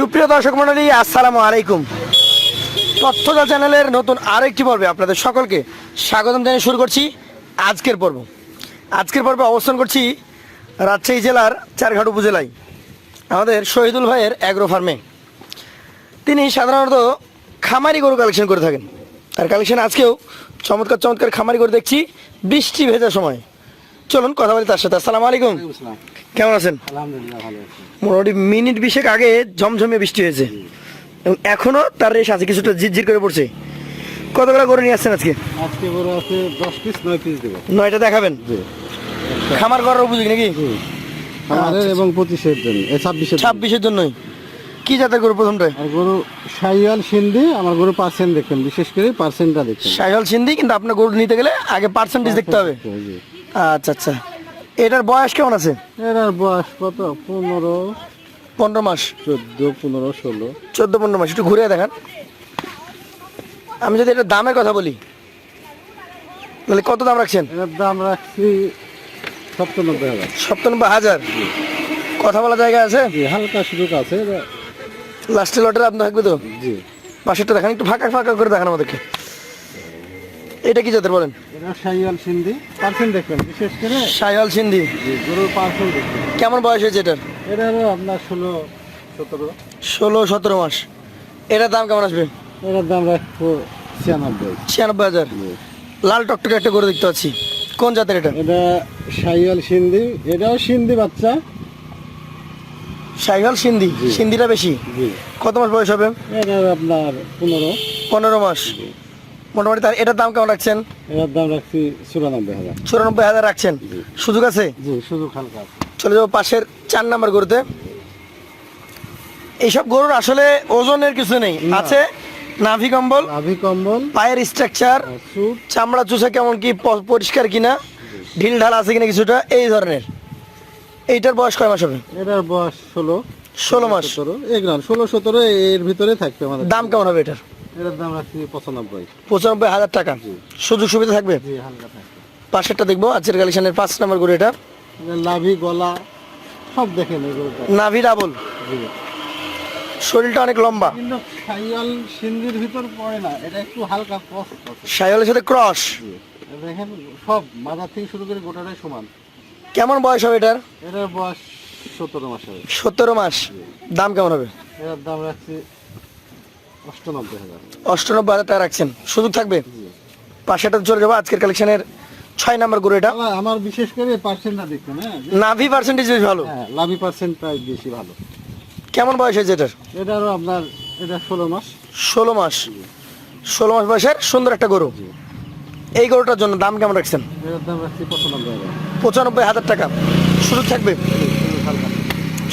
সুপ্রিয় দর্শক মন্ডলী আসসালামু আলাইকুম। তথ্যদা চ্যানেলের নতুন আরেকটি পর্বে আপনাদের সকলকে স্বাগতম জানিয়ে শুরু করছি আজকের পর্ব। আজকের পর্বে অবস্থান করছি রাজশাহী জেলার চারঘাট উপজেলায়, আমাদের শহীদুল ভাইয়ের অ্যাগ্রো ফার্মে তিনি সাধারণত খামারি গরু কালেকশন করে থাকেন। আর কালেকশন আজকেও চমৎকার চমৎকার খামারি গরু দেখছি, বৃষ্টি ভেজার সময়। চলুন কথা বলি তার সাথে। আসসালামু আলাইকুম। কেমন আছেন? মোটামুটি মিনিট বিশেক আগে ঝমঝমে বৃষ্টি হয়েছে। এবং এখনও তার রেশ আছে কিছুটা ঝিরঝির করে পড়ছে। কতগুলো করে নিয়ে আসছেন আজকে? আজকে বড় আছে দশ পিস নয় পিস দেবো। নয়টা দেখাবেন? খামার করার উপযোগী নাকি? আমাদের এবং পঁচিশের জন্য এই ছাব্বিশের জন্য। ছাব্বিশের জন্যই। কি জাতের গরু প্রথমটা? আর গরু সাইয়াল সিন্ধি আমার গরু পার্সেন্ট দেখবেন বিশেষ করে পার্সেন্টটা দেখবেন সাইহল সিন্ধি কিন্তু আপনার গরু নিতে গেলে আগে পার্সেন্টেজ দেখতে হবে জি। আচ্ছা আচ্ছা। এটার বয়স কেমন আছে? এটার বয়স কত? পনেরো। পনেরো মাস। চোদ্দ পনেরো ষোলো। চোদ্দ পনেরো মাস। একটু ঘুরে দেখান। আমি যদি এটার দামের কথা বলি তাহলে কত দাম রাখছেন? এটার দাম রাখছি সপ্তানব্বই হাজার। সপ্তানব্বই হাজার? কথা বলা জায়গা আছে? হালকা সুযোগ আছে এটা- লাস্টে লটের আপনার থাকবে তো? জি। পাশেরটা দেখান একটু ফাঁকা ফাঁকা করে দেখান আমাদেরকে। এটা কি জাতের বলেন? এটা সাইয়াল সিন্ধি। পার্সেন্ট দেখবেন বিশেষ করে সাইহল সিন্ধি। গরুর পার্সেন্ট দেখবেন। কেমন বয়স হয়েছে এটার? এটারও আপনার ষোলো সতেরো। ষোলো সতেরো মাস। এটার দাম কেমন আসবে? এটার দাম রাখব ছিয়ানব্বই। ছিয়ানব্বই হাজার। লাল টকটকে একটা গরু দেখতে পাচ্ছি। কোন জাতের এটা? এটা সাইয়াল সিন্ধি। এটাও সিন্ধি বাচ্চা। সাইহল সিন্ধি? সিন্ধিটা বেশি? কত মাস বয়স হবে? এটার আপনার পনেরো। পনেরো মাস। মোটামুটি তার এটার দাম কেমন রাখছেন? এটার দাম রাখছি চুরানব্বই হাজার। চুরানব্বই হাজার রাখছেন। সুযোগ আছে? জি শুধু হালকা আছে। চলে যাব পাশের চার নাম্বার গরুতে। এইসব গরুর আসলে ওজনের কিছু নেই। আছে নাভি কম্বল নাভি কম্বল পায়ের স্ট্রাকচার চামড়া চুষা কেমন কি পরিষ্কার কিনা ঢিল ঢাল আছে কিনা কিছুটা এই ধরনের। এইটার বয়স কয় মাস হবে? এটার বয়স ষোলো। ষোলো মাস। সতেরো। এগুলো ষোলো সতেরো এর ভিতরে থাকবে আমাদের। দাম কেমন হবে এটার? এটার দাম রাখছি পঁচানব্বই। পঁচানব্বই হাজার টাকা। সুযোগ সুবিধা থাকবে? জি হালকা থাকবে। পাশেরটা দেখব আজকের কালেকশনের পাঁচ নাম্বার গরু এটা। এটা লাভি গলা সব দেখেন নাভি ডাবল। শরীরটা অনেক লম্বা। কিন্তু সাইয়াল সিন্ধির ভিতর পড়ে না এটা একটু হালকা সাথে ক্রস দেখেন সব মাথা থেকে শুরু করে গোটাটাই সমান। কেমন বয়স হবে এটার? এটার বয়স সতেরো মাস হবে। সতেরো মাস। দাম কেমন হবে? এটার দাম রাখছি অষ্টানব্বই হাজার। অষ্টানব্বই হাজার টাকা রাখছেন। সুযোগ থাকবে? পাশেটা চলে যাব আজকের কালেকশনের ছয় নাম্বার গরু এটা। আমার- বিশেষ করে পার্সেন্টটা দেখবেন হ্যাঁ? নাভি পার্সেন্টেজ বেশ ভালো। হ্যাঁ লাভি পার্সেন্ট প্রায় বেশি ভালো। কেমন বয়স হয়েছে এটার? এটারও আপনার এটা ষোলো মাস। ষোলো মাস। ষোলো মাস বয়সের সুন্দর একটা গরু। এই গরুটার জন্য দাম কেমন রাখছেন? পঁচানব্বই হাজার। টাকা। সুযোগ থাকবে?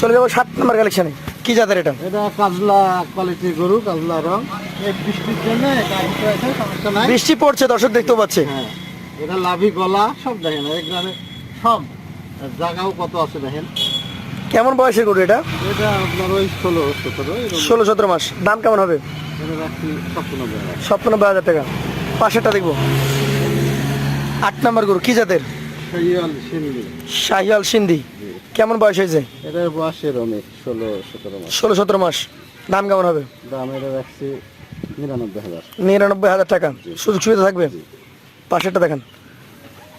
চলে যাব সাত নাম্বার কালেকশনে। কি জাতের এটা? এটা কাজলা কোয়ালিটির গরু কাজলা রং। বৃষ্টির জন্য বৃষ্টি পড়ছে দর্শক দেখতে পাচ্ছে। হ্যাঁ এটা লাভি গলা সব দেখেন এই গ্রামে সব। জায়গাও কত আছে দেখেন। কেমন বয়সের গরু এটা? এটা আপনার ওই ষোলো সতেরো এরকম ষোলো সতেরো মাস। দাম কেমন হবে? সপ্তানব্বই হাজার। টাকা। পাশেরটা দেখব। আট নম্বর গরু কি জাতের? শৈয়াল সিন্ধি। শাহিয়াল সিন্ধি। কেমন বয়স হয়েছে? এটার বয়সের অনেক ষোলো সতেরো মাস। ষোলো সতেরো মাস। দাম কেমন হবে? দাম এটা রাখছি নিরানব্বই হাজার। নিরানব্বই হাজার টাকা। সুযোগ সুবিধা থাকবে? পাশেরটা দেখেন।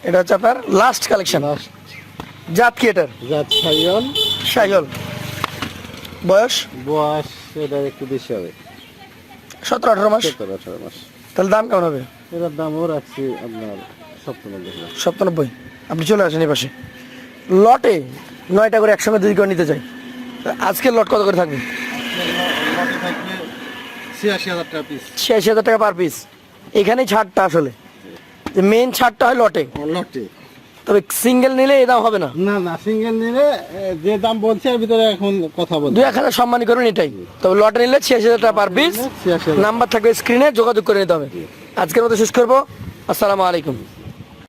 এটা হচ্ছে আপনার লাস্ট কালেকশন জাত কি এটার? জাত শাইয়াল শাহিয়াল বয়স? বয়স এটার একটু বেশি হবে। সতেরো আঠারো মাস? সতেরো আঠারো মাস। তাহলে দাম কেমন হবে? এটার দামও রাখছি আপনার সপ্তানব্বই সপ্তানব্বই। আপনি চলে আসেন এই পাশে। লটে নয়টা করে একসঙ্গে দুই করে নিতে চাই। আজকের লট কত করে থাকবে? ছিয়াশি হাজার টাকা পার পিস এখানেই ছাড়টা আসলে। যে মেন ছাড়টা হয় লটে। লটে। তবে সিঙ্গেল নিলে এই দাম হবে না? না না সিঙ্গেল নিলে যে দাম বলছে এর ভিতরে এখন কথা বলছি। দুই এক হাজার সম্মানী করুন এটাই। তবে লটে নিলে ছিয়াশি হাজার টাকা পার পিস নাম্বার থাকবে স্ক্রিনে যোগাযোগ করে নিতে হবে। আজকের মতো শেষ করব। আসসালামু আলাইকুম।